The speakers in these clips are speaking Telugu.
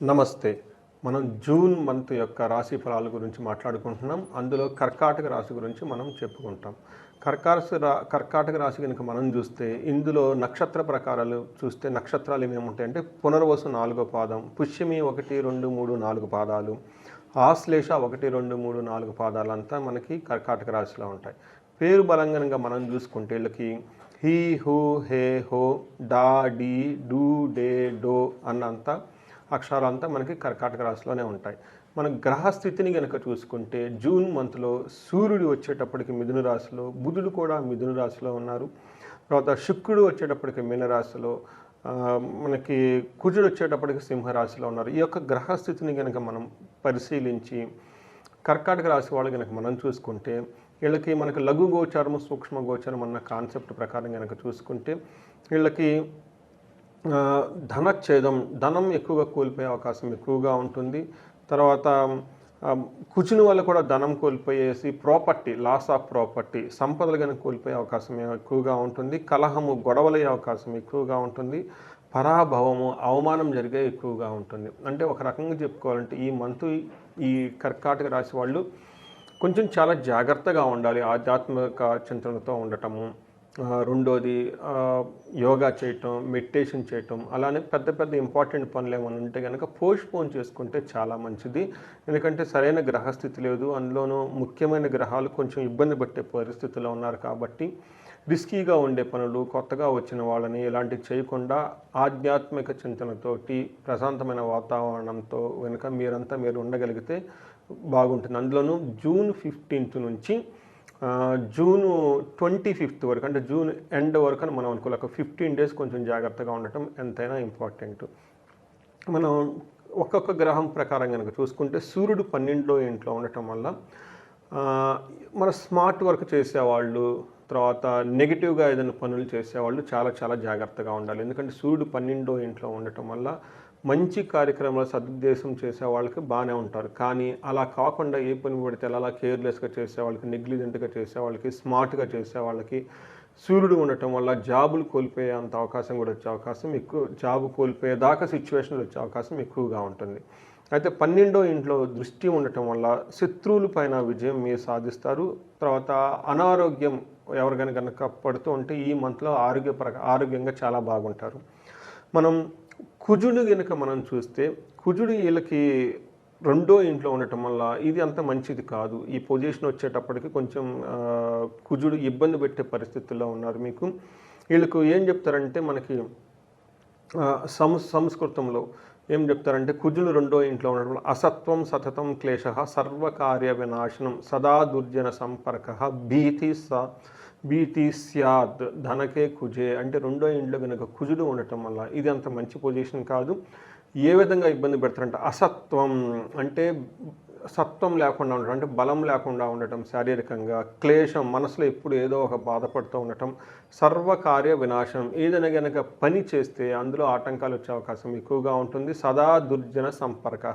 నమస్తే. మనం జూన్ మంత్ యొక్క రాశి ఫలాల గురించి మాట్లాడుకుంటున్నాం. అందులో కర్కాటక రాశి గురించి మనం చెప్పుకుంటాం. కర్కాటక రా కర్కాటక రాశి కనుక మనం చూస్తే ఇందులో నక్షత్ర ప్రకారాలు చూస్తే నక్షత్రాలు ఏమేమి ఉంటాయంటే పునర్వసు నాలుగో పాదం పుష్యమి ఒకటి రెండు మూడు నాలుగు పాదాలు ఆశ్లేష ఒకటి రెండు మూడు నాలుగు పాదాలు అంతా మనకి కర్కాటక రాశిలో ఉంటాయి. పేరు బలంగా మనం చూసుకుంటే వీళ్ళకి హీ హూ హే హో డా డీ డూ డే డో అన్నంతా అక్షరాలంతా మనకి కర్కాటక రాశిలోనే ఉంటాయి. మన గ్రహస్థితిని కనుక చూసుకుంటే జూన్ మంత్లో సూర్యుడు వచ్చేటప్పటికి మిథున రాశిలో బుధుడు కూడా మిథున రాశిలో ఉన్నారు. తర్వాత శుక్రుడు వచ్చేటప్పటికి మీనరాశిలో మనకి కుజుడు వచ్చేటప్పటికి సింహరాశిలో ఉన్నారు. ఈ యొక్క గ్రహస్థితిని కనుక మనం పరిశీలించి కర్కాటక రాశి వాళ్ళు కనుక మనం చూసుకుంటే వీళ్ళకి మనకి లఘు గోచారము సూక్ష్మ గోచారం అన్న కాన్సెప్ట్ ప్రకారం కనుక చూసుకుంటే వీళ్ళకి ధనఛేదం ధనం ఎక్కువగా కోల్పోయే అవకాశం ఎక్కువగా ఉంటుంది. తర్వాత ఆ, వాళ్ళు వల్ల కూడా ధనం కోల్పోయేసి ప్రాపర్టీ లాస్ ఆఫ్ ప్రాపర్టీ సంపదలు కనుక కోల్పోయే అవకాశం ఎక్కువగా ఉంటుంది. కలహము గొడవలయ్యే అవకాశం ఎక్కువగా ఉంటుంది. పరాభవము అవమానం జరిగే ఎక్కువగా ఉంటుంది. అంటే ఒక రకంగా చెప్పుకోవాలంటే ఈ మంత్ ఈ కర్కాటక రాశి వాళ్ళు కొంచెం చాలా జాగ్రత్తగా ఉండాలి. ఆధ్యాత్మిక చింతనతో ఉండటము రెండోది యోగా చేయటం మెడిటేషన్ చేయటం అలానే పెద్ద పెద్ద ఇంపార్టెంట్ పనులు ఏమైనా ఉంటే కనుక పోస్ట్పోన్ చేసుకుంటే చాలా మంచిది. ఎందుకంటే సరైన గ్రహస్థితి లేదు అందులోనూ ముఖ్యమైన గ్రహాలు కొంచెం ఇబ్బంది పట్టే పరిస్థితిలో ఉన్నారు కాబట్టి రిస్కీగా ఉండే పనులు కొత్తగా వచ్చిన వాళ్ళని ఇలాంటివి చేయకుండా ఆధ్యాత్మిక చింతనతోటి ప్రశాంతమైన వాతావరణంతో వెనుక మీరంతా మీరు ఉండగలిగితే బాగుంటుంది. అందులోనూ జూన్ ఫిఫ్టీన్త్ నుంచి జూన్ ట్వంటీ ఫిఫ్త్ వరకు అంటే జూన్ ఎండ్ వరకు అని మనం అనుకోవాలి. ఒక ఫిఫ్టీన్ డేస్ కొంచెం జాగ్రత్తగా ఉండటం ఎంతైనా ఇంపార్టెంట్. మనం ఒక్కొక్క గ్రహం ప్రకారం కనుక చూసుకుంటే సూర్యుడు పన్నెండులో ఇంట్లో ఉండటం వల్ల మన స్మార్ట్ వర్క్ చేసేవాళ్ళు తర్వాత నెగిటివ్గా ఏదైనా పనులు చేసేవాళ్ళు చాలా చాలా జాగ్రత్తగా ఉండాలి. ఎందుకంటే సూర్యుడు పన్నెండో ఇంట్లో ఉండటం వల్ల మంచి కార్యక్రమాలు సదుద్దేశం చేసే వాళ్ళకి బాగానే ఉంటారు. కానీ అలా కాకుండా ఏ పని పడితే అలా కేర్లెస్గా చేసే వాళ్ళకి నెగ్లిజెంట్గా చేసే వాళ్ళకి స్మార్ట్గా చేసే వాళ్ళకి సూర్యుడు ఉండటం వల్ల జాబులు కోల్పోయే అంత అవకాశం కూడా వచ్చే అవకాశం ఎక్కువ జాబు కోల్పోయేదాకా సిచ్యువేషన్లు వచ్చే అవకాశం ఎక్కువగా ఉంటుంది. అయితే పన్నెండో ఇంట్లో దృష్టి ఉండటం వల్ల శత్రువుల పైన విజయం మీరు సాధిస్తారు. తర్వాత అనారోగ్యం ఎవరికైనా కనుక పడుతూ ఉంటే ఈ మంత్లో ఆరోగ్య ఆరోగ్యంగా చాలా బాగుంటారు. మనం కుజుడు కనుక మనం చూస్తే కుజుడు వీళ్ళకి రెండో ఇంట్లో ఉండటం వల్ల ఇది అంత మంచిది కాదు. ఈ పొజిషన్ వచ్చేటప్పటికి కొంచెం కుజుడు ఇబ్బంది పెట్టే పరిస్థితుల్లో ఉన్నారు మీకు. వీళ్ళకు ఏం చెప్తారంటే మనకి సంస్ సం సంస్కృతంలో ఏం చెప్తారంటే కుజులు రెండో ఇంట్లో ఉండడం వల్ల అసత్వం సతతం క్లేశ సర్వకార్య వినాశనం సదా దుర్జన సంపర్క భీతి స బీటీ స్యాద్ ధనకే కుజే అంటే రెండో ఇంట్లో కనుక కుజుడు ఉండటం వల్ల ఇది అంత మంచి పొజిషన్ కాదు. ఏ విధంగా ఇబ్బంది పెడతారంటే అసత్వం అంటే సత్వం లేకుండా ఉండటం అంటే బలం లేకుండా ఉండటం శారీరకంగా క్లేశం మనసులో ఎప్పుడు ఏదో ఒక బాధపడుతూ ఉండటం సర్వకార్య వినాశం ఏదైనా గనక పని చేస్తే అందులో ఆటంకాలు వచ్చే అవకాశం ఎక్కువగా ఉంటుంది. సదా దుర్జన సంపర్క.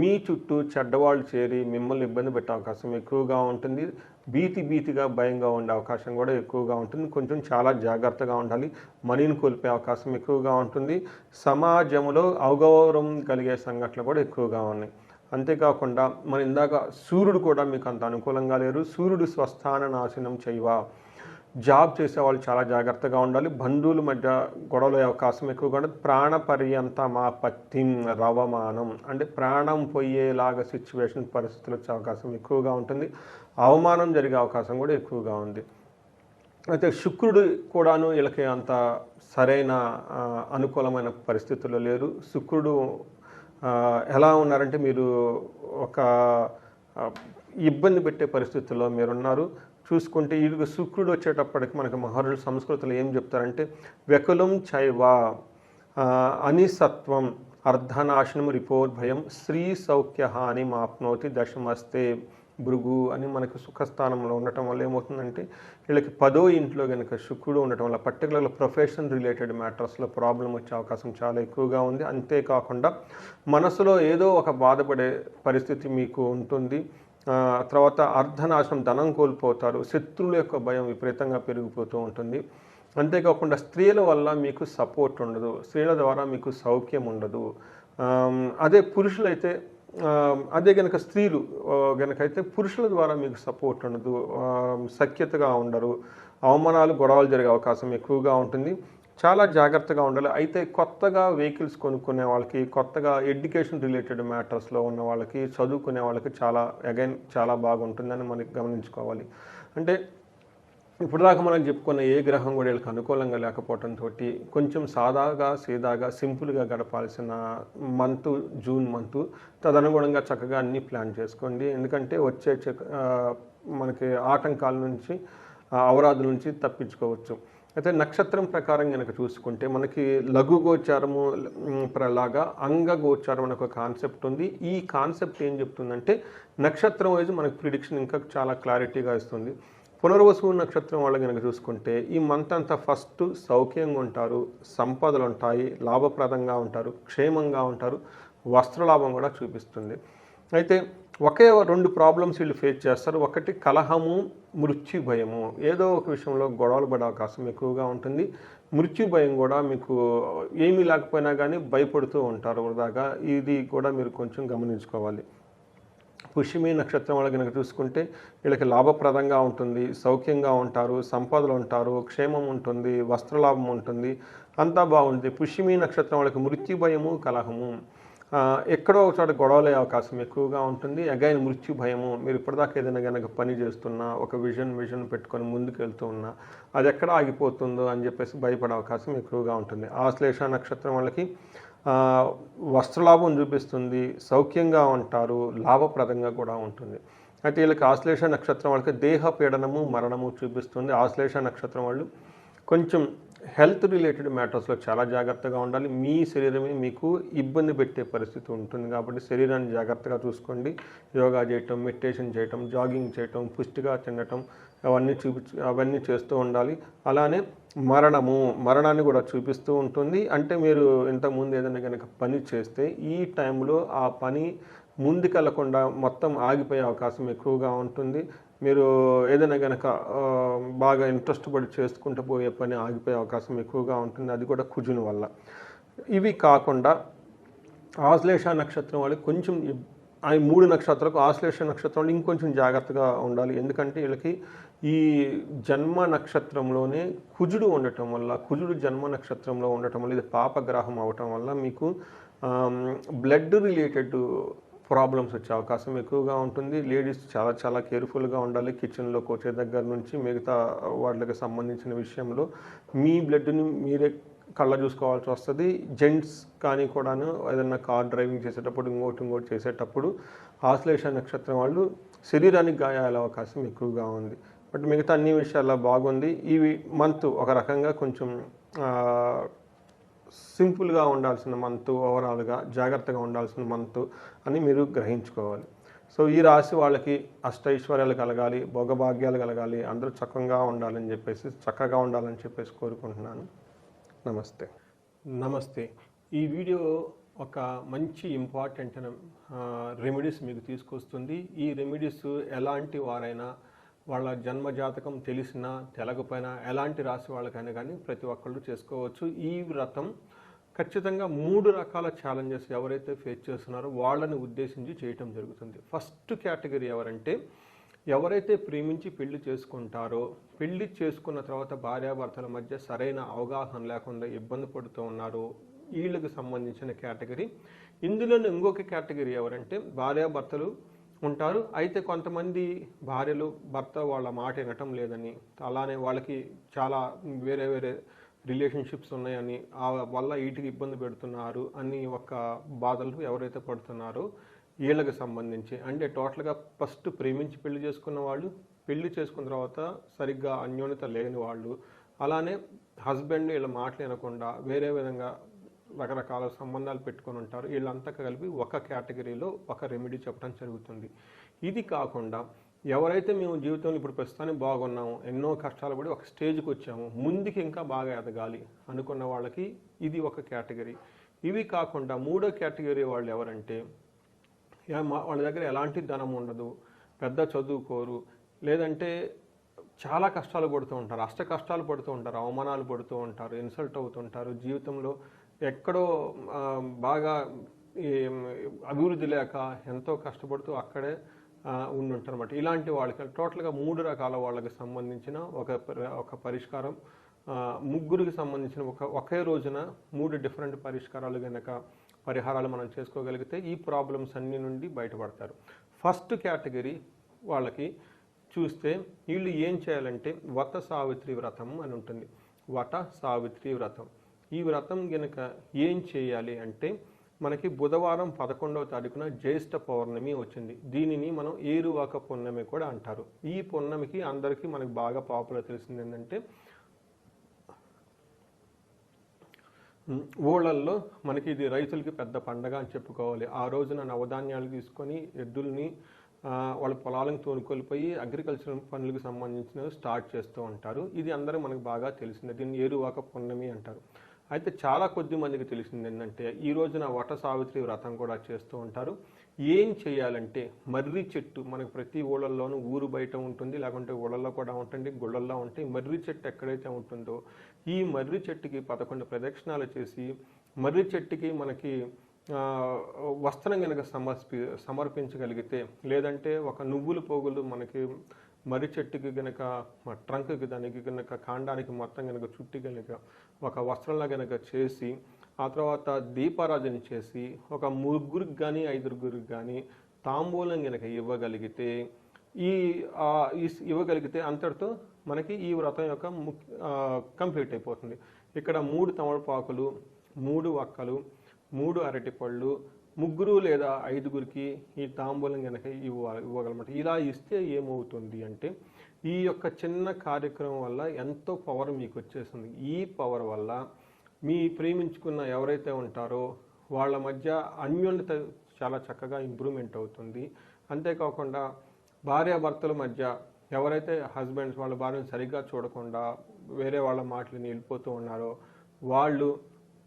మీ చుట్టూ చెడ్డవాళ్ళు చేరి మిమ్మల్ని ఇబ్బంది పెట్టే అవకాశం ఎక్కువగా ఉంటుంది. భీతి భీతిగా భయంగా ఉండే అవకాశం కూడా ఎక్కువగా ఉంటుంది. కొంచెం చాలా జాగ్రత్తగా ఉండాలి. మనీని కోల్పోయే అవకాశం ఎక్కువగా ఉంటుంది. సమాజంలో అవగౌరవం కలిగే సంఘటనలు కూడా ఎక్కువగా ఉన్నాయి. అంతేకాకుండా మన ఇందాక సూర్యుడు కూడా మీకు అంత అనుకూలంగా లేరు. సూర్యుడు స్వస్థాన నాశనం చేయవా? జాబ్ చేసే వాళ్ళు చాలా జాగ్రత్తగా ఉండాలి. బంధువుల మధ్య గొడవల అవకాశం ఎక్కువగా ఉండదు ప్రాణపర్యంత మా పత్తి రవమానం అంటే ప్రాణం పోయేలాగా సిచ్యువేషన్ పరిస్థితులు వచ్చే అవకాశం ఎక్కువగా ఉంటుంది. అవమానం జరిగే అవకాశం కూడా ఎక్కువగా ఉంది. అయితే శుక్రుడు కూడాను వీళ్ళకి అంత సరైన అనుకూలమైన పరిస్థితుల్లో లేరు. శుక్రుడు ఎలా ఉన్నారంటే మీరు ఒక ఇబ్బంది పెట్టే పరిస్థితుల్లో మీరున్నారు. చూసుకుంటే ఇది శుక్రుడు వచ్చేటప్పటికి మనకి మహర్షులు సంస్కృతిలో ఏం చెప్తారంటే వ్యకులం చైవ అనిసత్వం అర్ధనాశనం రిపోర్భయం స్త్రీ సౌఖ్య హాని మాప్నోతి దశమస్తే భృగు అని మనకు సుఖస్థానంలో ఉండటం వల్ల ఏమవుతుందంటే వీళ్ళకి పదో ఇంట్లో కనుక శుక్రుడు ఉండటం వల్ల పర్టికులర్గా ప్రొఫెషన్ రిలేటెడ్ మ్యాటర్స్లో ప్రాబ్లం వచ్చే అవకాశం చాలా ఎక్కువగా ఉంది. అంతేకాకుండా మనసులో ఏదో ఒక బాధపడే పరిస్థితి మీకు ఉంటుంది. తర్వాత అర్ధనాశనం ధనం కోల్పోతారు. శత్రువుల యొక్క భయం విపరీతంగా పెరిగిపోతూ ఉంటుంది. అంతేకాకుండా స్త్రీల వల్ల మీకు సపోర్ట్ ఉండదు. స్త్రీల ద్వారా మీకు సౌఖ్యం ఉండదు. అదే పురుషులైతే అదే గనక స్త్రీలు ఆ, గనకైతే పురుషుల ద్వారా మీకు సపోర్ట్ ఉండదు. సఖ్యతగా ఉండరు. అవమానాలు గొడవలు జరిగే అవకాశం ఎక్కువగా ఉంటుంది. చాలా జాగ్రత్తగా ఉండాలి. అయితే కొత్తగా వెహికల్స్ కొనుక్కునే వాళ్ళకి కొత్తగా ఎడ్యుకేషన్ రిలేటెడ్ మ్యాటర్స్లో ఉన్న వాళ్ళకి చదువుకునే వాళ్ళకి చాలా అగైన్ చాలా బాగుంటుందని మనకి గమనించుకోవాలి. అంటే ఇప్పుడు దాకా మనం చెప్పుకున్న ఏ గ్రహం కూడా వీళ్ళకి అనుకూలంగా లేకపోవడంతో కొంచెం సాదాగా సీదాగా సింపుల్గా గడపాల్సిన మంత్ జూన్ మంత్ తదనుగుణంగా చక్కగా అన్ని ప్లాన్ చేసుకోండి. ఎందుకంటే వచ్చే మనకి ఆటంకాల నుంచి అవరాధుల నుంచి తప్పించుకోవచ్చు. అయితే నక్షత్రం ప్రకారం కనుక చూసుకుంటే మనకి లఘు గోచారము లాగా అంగ గోచారం అనే ఒక కాన్సెప్ట్ ఉంది. ఈ కాన్సెప్ట్ ఏం చెప్తుందంటే నక్షత్రం వైజ్ మనకి ప్రిడిక్షన్ ఇంకా చాలా క్లారిటీగా ఇస్తుంది. పునర్వసు నక్షత్రం వాళ్ళు కనుక చూసుకుంటే ఈ మంత్ అంతా ఫస్ట్ సౌఖ్యంగా ఉంటారు సంపదలు ఉంటాయి లాభప్రదంగా ఉంటారు క్షేమంగా ఉంటారు వస్త్రలాభం కూడా చూపిస్తుంది. అయితే ఒకే రెండు ప్రాబ్లమ్స్ వీళ్ళు ఫేస్ చేస్తారు. ఒకటి కలహము మృత్యు భయము. ఏదో ఒక విషయంలో గొడవలు పడే అవకాశం ఎక్కువగా ఉంటుంది. మృత్యు భయం కూడా మీకు ఏమీ లేకపోయినా కానీ భయపడుతూ ఉంటారు వృధాగా. ఇది కూడా మీరు కొంచెం గమనించుకోవాలి. పుష్యమి నక్షత్రం వాళ్ళు కనుక చూసుకుంటే వీళ్ళకి లాభప్రదంగా ఉంటుంది. సౌఖ్యంగా ఉంటారు సంపదలు ఉంటారు క్షేమం ఉంటుంది వస్త్రలాభం ఉంటుంది. అంతా బాగుంటుంది పుష్యమి నక్షత్రం వాళ్ళకి మృత్యు భయము కలహము. ఎక్కడో ఒకసారి గొడవలే అవకాశం ఎక్కువగా ఉంటుంది. అగైన్ మృత్యు భయము. మీరు ఇప్పటిదాకా ఏదైనా కనుక పని చేస్తున్నా ఒక విజన్ విజన్ పెట్టుకొని ముందుకు వెళ్తూ ఉన్నా అది ఎక్కడ ఆగిపోతుందో అని చెప్పేసి భయపడే అవకాశం ఎక్కువగా ఉంటుంది. ఆశ్లేష నక్షత్రం వాళ్ళకి వస్త్రలాభం చూపిస్తుంది సౌఖ్యంగా ఉంటారు లాభప్రదంగా కూడా ఉంటుంది. అయితే వీళ్ళకి ఆశ్లేష నక్షత్రం వాళ్ళకి దేహ పీడనము మరణము చూపిస్తుంది. ఆశ్లేష నక్షత్రం వాళ్ళు కొంచెం హెల్త్ రిలేటెడ్ మ్యాటర్స్లో చాలా జాగ్రత్తగా ఉండాలి. మీ శరీరమే మీకు ఇబ్బంది పెట్టే పరిస్థితి ఉంటుంది కాబట్టి శరీరాన్ని జాగ్రత్తగా చూసుకోండి. యోగా చేయటం మెడిటేషన్ చేయటం జాగింగ్ చేయటం పుష్టిగా తినటం అవన్నీ చూపి అవన్నీ చేస్తూ ఉండాలి. అలానే మరణము మరణాన్ని కూడా చూపిస్తూ ఉంటుంది. అంటే మీరు ఇంతకుముందు ఏదైనా కనుక పని చేస్తే ఈ టైంలో ఆ పని ముందుకెళ్ళకుండా మొత్తం ఆగిపోయే అవకాశం ఎక్కువగా ఉంటుంది. మీరు ఏదైనా కనుక బాగా ఇంట్రెస్ట్ పడి చేసుకుంటూ పోయే పని ఆగిపోయే అవకాశం ఎక్కువగా ఉంటుంది. అది కూడా కుజుని వల్ల. ఇవి కాకుండా ఆశ్లేష నక్షత్రం వాళ్ళకి కొంచెం ఆ మూడు నక్షత్రాలకు ఆశ్లేష నక్షత్రం ఇంకొంచెం జాగ్రత్తగా ఉండాలి. ఎందుకంటే వీళ్ళకి ఈ జన్మ నక్షత్రంలోనే కుజుడు ఉండటం వల్ల కుజుడు జన్మ నక్షత్రంలో ఉండటం వల్ల ఇది పాపగ్రహం అవటం వల్ల మీకు బ్లడ్ రిలేటెడ్ ప్రాబ్లమ్స్ వచ్చే అవకాశం ఎక్కువగా ఉంటుంది. లేడీస్ చాలా చాలా కేర్ఫుల్గా ఉండాలి. కిచెన్లోకి వచ్చే దగ్గర నుంచి మిగతా వాటికి సంబంధించిన విషయంలో మీ బ్లడ్ని మీరే కళ్ళ చూసుకోవాల్సి వస్తుంది. జెంట్స్ కానీ కూడాను ఏదైనా కార్ డ్రైవింగ్ చేసేటప్పుడు ఇంకోటి ఇంకోటి చేసేటప్పుడు ఆశ్లేష నక్షత్రం వాళ్ళు శరీరానికి గాయాల అవకాశం ఎక్కువగా ఉంది. బట్ మిగతా అన్ని విషయాల్లో బాగుంది. ఇవి మంత్ ఒక రకంగా కొంచెం సింపుల్గా ఉండాల్సిన మంత్ ఓవరాల్గా జాగ్రత్తగా ఉండాల్సిన మంత్ అని మీరు గ్రహించుకోవాలి. సో ఈ రాశి వాళ్ళకి అష్టైశ్వర్యాలు కలగాలి భోగభాగ్యాలు కలగాలి అందరూ చక్కగా ఉండాలని చెప్పేసి చక్కగా ఉండాలని చెప్పేసి కోరుకుంటున్నాను. నమస్తే. నమస్తే. ఈ వీడియో ఒక మంచి ఇంపార్టెంట్ రెమెడీస్ మీకు తీసుకొస్తుంది. ఈ రెమెడీస్ ఎలాంటి వారైనా వాళ్ళ జన్మ జాతకం తెలిసినా తెలకపోయినా ఎలాంటి రాశి వాళ్ళకైనా కానీ ప్రతి ఒక్కళ్ళు చేసుకోవచ్చు. ఈ వ్రతం ఖచ్చితంగా మూడు రకాల ఛాలెంజెస్ ఎవరైతే ఫేస్ చేస్తున్నారో వాళ్ళని ఉద్దేశించి చేయటం జరుగుతుంది. ఫస్ట్ కేటగిరీ ఎవరంటే ఎవరైతే ప్రేమించి పెళ్ళి చేసుకుంటారో పెళ్ళి చేసుకున్న తర్వాత భార్యాభర్తల మధ్య సరైన అవగాహన లేకుండా ఇబ్బంది పడుతూ ఉన్నారో వీళ్ళకి సంబంధించిన కేటగిరీ ఇందులోనే ఇంకొక కేటగిరీ ఎవరంటే భార్యాభర్తలు ఉంటారు. అయితే కొంతమంది భార్యలు భర్త వాళ్ళ మాట వినటం లేదని అలానే వాళ్ళకి చాలా వేరే వేరే రిలేషన్షిప్స్ ఉన్నాయని ఆ వల్ల వీటికి ఇబ్బంది పెడుతున్నారు అని ఒక బాధలు ఎవరైతే పడుతున్నారో వీళ్ళకి సంబంధించి. అంటే టోటల్గా ఫస్ట్ ప్రేమించి పెళ్ళి చేసుకున్న వాళ్ళు పెళ్ళి చేసుకున్న తర్వాత సరిగ్గా అన్యోన్యత లేని వాళ్ళు అలానే హస్బెండ్ వీళ్ళ మాటలు వినకుండా వేరే విధంగా రకరకాల సంబంధాలు పెట్టుకొని ఉంటారు. వీళ్ళంతా కలిపి ఒక కేటగిరీలో ఒక రెమెడీ చెప్పడం జరుగుతుంది. ఇది కాకుండా ఎవరైతే మేము జీవితంలో ఇప్పుడు ప్రస్తుతానికి బాగున్నాము ఎన్నో కష్టాలు పడి ఒక స్టేజ్కి వచ్చాము ముందుకు ఇంకా బాగా ఎదగాలి అనుకున్న వాళ్ళకి ఇది ఒక కేటగిరీ. ఇవి కాకుండా మూడో కేటగిరీ వాళ్ళు ఎవరంటే మా- వాళ్ళ దగ్గర ఎలాంటి ధనం ఉండదు పెద్ద చదువుకోరు లేదంటే చాలా కష్టాలు పడుతూ ఉంటారు అష్ట కష్టాలు పడుతూ ఉంటారు అవమానాలు పడుతూ ఉంటారు ఇన్సల్ట్ అవుతుంటారు జీవితంలో ఎక్కడో బాగా అభివృద్ధి లేక ఎంతో కష్టపడుతూ అక్కడే ఆ, ఇలాంటి వాళ్ళకి టోటల్గా మూడు రకాల వాళ్ళకి సంబంధించిన ఒక ఒక పరిష్కారం ముగ్గురికి సంబంధించిన ఒక ఒకే రోజున మూడు డిఫరెంట్ పరిష్కారాలు కనుక పరిహారాలు మనం చేసుకోగలిగితే ఈ ప్రాబ్లమ్స్ అన్ని నుండి బయటపడతారు. ఫస్ట్ కేటగిరీ వాళ్ళకి చూస్తే వీళ్ళు ఏం చేయాలంటే వత సావిత్రి వ్రతం అని ఉంటుంది. వట సావిత్రి వ్రతం. ఈ వ్రతం గనక ఏం చేయాలి అంటే మనకి బుధవారం పదకొండవ తారీఖున జ్యేష్ఠ పౌర్ణమి వచ్చింది. దీనిని మనం ఏరువాక పున్నమి కూడా అంటారు. ఈ పున్నమికి అందరికీ మనకి బాగా పాపులర్ తెలిసింది ఏంటంటే ఊళ్ళల్లో మనకి ఇది రైతులకి పెద్ద పండగ అని చెప్పుకోవాలి. ఆ రోజున నవధాన్యాలు తీసుకొని ఎద్దుల్ని వాళ్ళ పొలాలను తోనుకొలిపోయి అగ్రికల్చర్ పనులకు సంబంధించినవి స్టార్ట్ చేస్తూ ఉంటారు. ఇది అందరూ మనకు బాగా తెలిసిందే. దీన్ని ఏరువాక పున్నమి అంటారు. అయితే చాలా కొద్ది మందికి తెలిసింది ఏంటంటే ఈ రోజున వట సావిత్రి వ్రతం కూడా చేస్తూ ఉంటారు. ఏం చేయాలంటే మర్రి చెట్టు మనకు ప్రతి ఊళ్ళల్లోనూ ఊరు బయట ఉంటుంది లేకుంటే ఊళ్ళల్లో కూడా ఉంటుంది గుళ్ళల్లో ఉంటాయి. మర్రి చెట్టు ఎక్కడైతే ఉంటుందో ఈ మర్రి చెట్టుకి పదకొండు ప్రదక్షిణాలు చేసి మర్రి చెట్టుకి మనకి వస్త్రం కనుక సమర్పి సమర్పించగలిగితే లేదంటే ఒక నువ్వుల పోగులు మనకి మర్రి చెట్టుకి కనుక ట్రంక్కి దానికి గనక కాండానికి మొత్తం కనుక చుట్టి కనుక ఒక వస్త్రంలా కనుక చేసి ఆ తర్వాత దీపారాజన చేసి ఒక ముగ్గురికి కానీ ఐదుగురికి కానీ తాంబూలం కనుక ఇవ్వగలిగితే ఈ ఇవ్వగలిగితే అంతటితో మనకి ఈ వ్రతం యొక్క ముఖ్య కంప్లీట్ అయిపోతుంది. ఇక్కడ మూడు తమలపాకులు మూడు వక్కలు మూడు అరటిపళ్ళు ముగ్గురు లేదా ఐదుగురికి ఈ తాంబూలం కనుక ఇవ్వ ఇవ్వగలమాట. ఇలా ఇస్తే ఏమవుతుంది అంటే ఈ యొక్క చిన్న కార్యక్రమం వల్ల ఎంతో పవర్ మీకు వచ్చేస్తుంది. ఈ పవర్ వల్ల మీ ప్రేమించుకున్న ఎవరైతే ఉంటారో వాళ్ళ మధ్య అన్యోన్యత చాలా చక్కగా ఇంప్రూవ్మెంట్ అవుతుంది. అంతేకాకుండా భార్యాభర్తల మధ్య ఎవరైతే హస్బెండ్స్ వాళ్ళ భార్యను సరిగ్గా చూడకుండా వేరే వాళ్ళ మాటలని వెళ్ళిపోతూ ఉన్నారో వాళ్ళు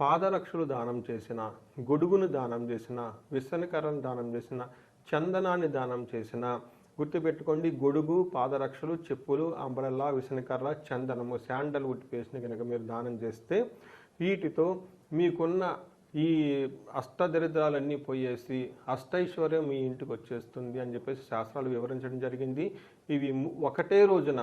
పాదరక్షలు దానం చేసిన గొడుగును దానం చేసిన విసనకరను దానం చేసిన చందనాన్ని దానం చేసిన గుర్తుపెట్టుకోండి గొడుగు పాదరక్షలు చెప్పులు అంబరల్లా విసనకర్ర చందనము శాండల్వుడ్ పేస్ట్ని కనుక మీరు దానం చేస్తే వీటితో మీకున్న ఈ అష్టదరిద్రాలన్నీ పోయేసి అష్టైశ్వర్యం మీ ఇంటికి వచ్చేస్తుంది అని చెప్పేసి శాస్త్రాలు వివరించడం జరిగింది. ఇవి ఒకటే రోజున